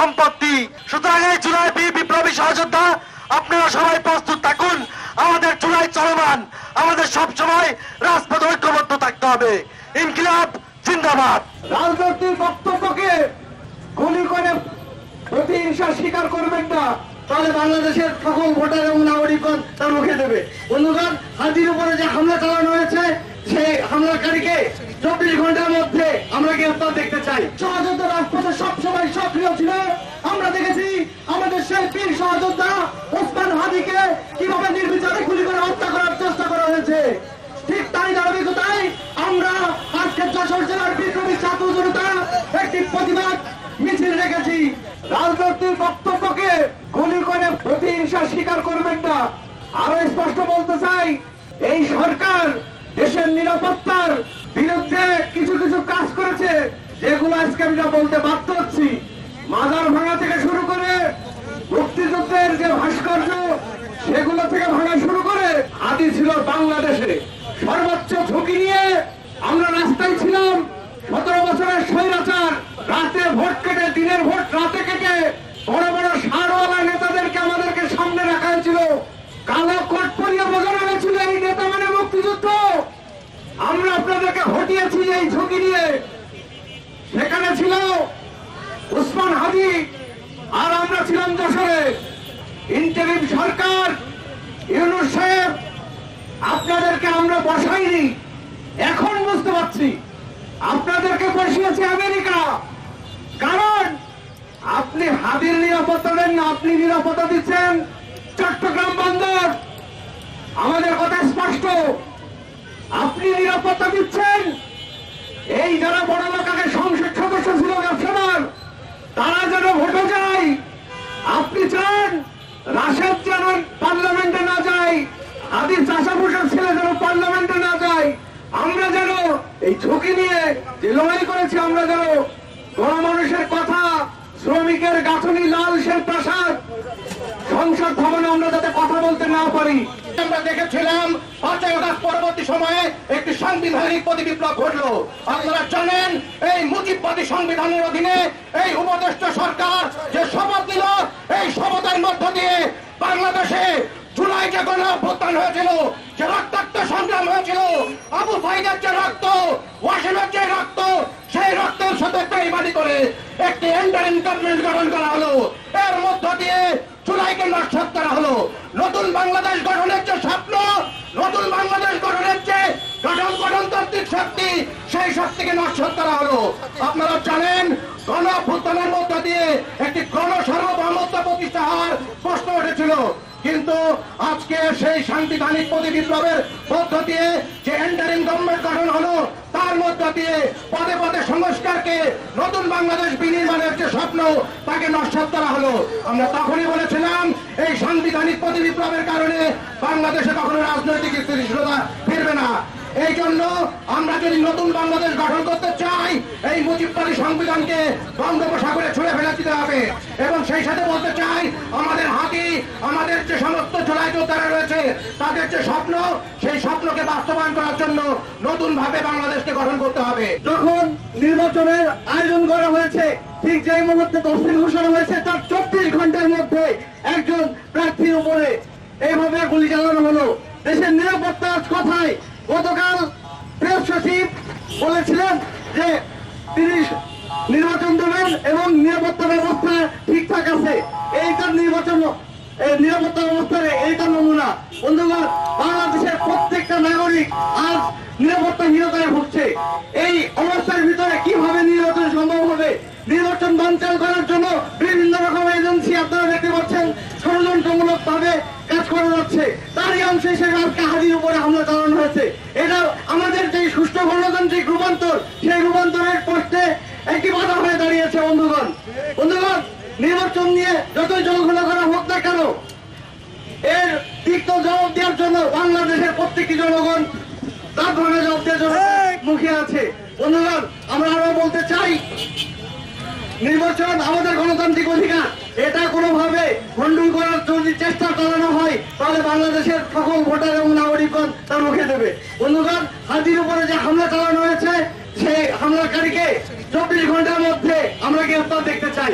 সম্পত্তি। সুতরাং এই জুলাই বিপ্লবী সহযোদ্ধা, আপনারা সবাই প্রস্তুত থাকুন। আমাদের জুলাই চলমান। আমাদের সব সময় রাজপথ ঐক্যবদ্ধ থাকতে হবে। ইনকিলাব, জিন্দাবাদ। রাজনৈতিক বক্তব্যকে গুলি করে প্রতিহিংসা স্বীকার করবেন না। তাহলে বাংলাদেশের সকল ভোটার এবং নাগরিকগণ তা রুখে দেবে। বন্ধুগণ হাজির উপরে যে হামলা চালানো হয়েছে সেই হামলাকারীকে চব্বিশ ঘণ্টার মধ্যে আমরা গ্রেফতার দেখতে চাই। সহযোদ্ধা রাজপথে সবসময় সক্রিয় ছিল। আমরা দেখেছি আমাদের সেই বীর সহযোদ্ধা ওসমান হাদিকে কীভাবে নির্বিচারে গুলি করে হত্যা করার চেষ্টা করা হয়েছে। ঠিক তাই ধারাবাহিকতায় আমরা আজকে যশোর জেলার বিপ্লবী ছাত্র জনতা একটি প্রতিবাদ মিছিল রেখেছি। রাজনৈতিক বক্তব্যকে গুলি করে প্রতিহিংসা স্বীকার করবেন না। আরও স্পষ্ট বলতে চাই এই সরকার নিরাপত্তার বিরুদ্ধে কিছু কিছু কাজ করেছে, যেগুলো আজকে আমরা বলতে বাধ্য হচ্ছি। মাজার ভাঙা থেকে শুরু করে মুক্তিযুদ্ধের যে ভাস্কর্য, সেগুলো থেকে ভাঙা শুরু করে আদি ছিল বাংলাদেশে। সর্বোচ্চ ঝুঁকি নিয়ে হটিয়েছি এই ঝুঁকি নিয়ে। সেখানে ছিল উসমান হাদি, আর আমরা ছিলাম যশোরে। ইন্টারিম সরকার, ইউনুস সাহেব, আপনাদেরকে আমরা বসাইনি। এখন বুঝতে পারছি। আপনাদেরকে বসিয়েছে আমেরিকা। কারণ আপনি হাদির নিরাপত্তা দেন না, আপনি নিরাপত্তা দিচ্ছেন। চট্টগ্রাম বন্দর। আমাদের কথা স্পষ্ট। আপনি নিরাপত্তা দিচ্ছেন। এই যারা বড় লোকাকে সংসদ সদস্য ছিল ব্যবসাদার তারা যেন ভোটে যায়। আপনি চান রাশেদ যেন পার্লামেন্টে না যায় আদি চাষাভূষণ ছেলে যেন পার্লামেন্টে না যায়। আমরা যেন এই ঝুঁকি নিয়ে যে লড়াই করেছি, আমরা যেন গণমানুষের কথা শ্রমিকের গাঁথনি লাল সেন প্রাসাদ। সংসদ ভবনে আমরা যাতে কথা বলতে না পারি। আমরা দেখেছিলাম, পাঁচই আগস্ট পরবর্তী সময়ে একটি সাংবিধানিক প্রতি বিপ্লব ঘটলো। আপনারা জানেন, এই মুজিববাদী সংবিধানের অধীনে এই উপদেষ্টা সরকার যে শপথ দিল এই শপথের মধ্য দিয়ে বাংলাদেশে জুলাই যে গণ অভ্যুত্থান হয়েছিল, যে রক্তাক্ত সংগ্রাম হয়েছিল, আবু সাইদের যে রক্ত একটি এন্টারিং গভর্নমেন্ট গঠন করা হলো। এর মধ্য দিয়ে চুলাইকে নষ্ট করা হলো। নতুন বাংলাদেশ গঠনের যে স্বপ্ন, নতুন বাংলাদেশ গঠনের যে গঠন, গঠনতান্ত্রিক শক্তি, সেই শক্তিকে নষ্ট করা হলো। আপনারা জানেন গণ অভ্যুত্থানের মধ্য দিয়ে একটি গণ সার্বভৌমত্ব প্রতিষ্ঠা হওয়ার প্রশ্ন উঠেছিল। কিন্তু আজকে সেই সাংবিধানিক প্রতি বিপ্লবের দিয়ে যে এন্টারিং গভর্নমেন্ট গঠন হলো দিয়ে পদে পদে সংস্কারকে নতুন বাংলাদেশ বিনির্মাণের যে স্বপ্ন, তাকে নষ্ট করা হলো। আমরা তখনই বলেছিলাম, এই সাংবিধানিক প্রতি বিপ্লবের কারণে বাংলাদেশে কখনো রাজনৈতিক স্থিতিশীলতা ফিরবে না। এই জন্য আমরা যদি নতুন বাংলাদেশ গঠন করতে চাই, এই মুজিববাদী সংবিধানকে বঙ্গোপসাগরে ছুড়ে ফেলে দিতে হবে। এবং সেই সাথে বলতে চাই, আমাদের হাতি, আমাদের যে সমস্ত জোড়াই যোদ্ধারা রয়েছে, তাদের যে স্বপ্ন, সেই স্বপ্নকে বাস্তবায়ন করার জন্য নতুন ভাবে বাংলাদেশকে গঠন করতে হবে। যখন নির্বাচনের আয়োজন করা হয়েছে, ঠিক যেই মুহূর্তে তফসিল ঘোষণা হয়েছে, তার চব্বিশ ঘণ্টার মধ্যে একজন প্রার্থীর উপরে এইভাবে গুলি চালানো হলো। দেশের নিরাপত্তার কথায় গতকাল প্রেস সচিব বলেছিলেন যে তিনি নির্বাচন দেবেন এবং নিরাপত্তা ব্যবস্থা ঠিকঠাক আছে। এইটার নির্বাচন নিরাপত্তা ব্যবস্থার এইটা নমুনা। বন্ধুগণ, বাংলাদেশের প্রত্যেকটা নাগরিক আজ নিরাপত্তাহীনতায় ভুগছে। এই অবস্থার ভিতরে কীভাবে নির্বাচন সম্ভব হবে? নির্বাচন বানচাল করার জন্য বিভিন্ন রকম এজেন্সি আপনারা দেখতে পাচ্ছেন ষড়যন্ত্রমূলক ভাবে কাজ করা যাচ্ছে। তারই অংশ হিসেবে আজকে হাজির উপরে হামলা হয়েছে। এটা আমাদের যে সুষ্ঠু গণতান্ত্রিক রূপান্তর, সেই রূপান্তরের প্রশ্নে একটি বাধা হয়ে দাঁড়িয়েছে, বন্ধুগণ। বন্ধুগণ, নির্বাচন নিয়ে যতই জলঘোলা করা হোক না কেন, এর তিক্ত জবাব দেওয়ার জন্য বাংলাদেশের প্রত্যেকটি জনগণ তার ধরনের জবাব দেওয়ার জন্য মুখে আছে। বন্ধুগণ, আমরা আরও বলতে চাই, নির্বাচন আমাদের গণতান্ত্রিক অধিকার। এটা কোনোভাবে খণ্ডন করার যদি চেষ্টা চালানো হয়, তাহলে বাংলাদেশের সকল ভোটার এবং নাগরিকগণ তা রুখে দেবে বন্ধুগণ হাতির উপরে যে হামলা চালানো হয়েছে সেই হামলাকারীকে চব্বিশ ঘণ্টার মধ্যে আমরা গ্রেফতার দেখতে চাই।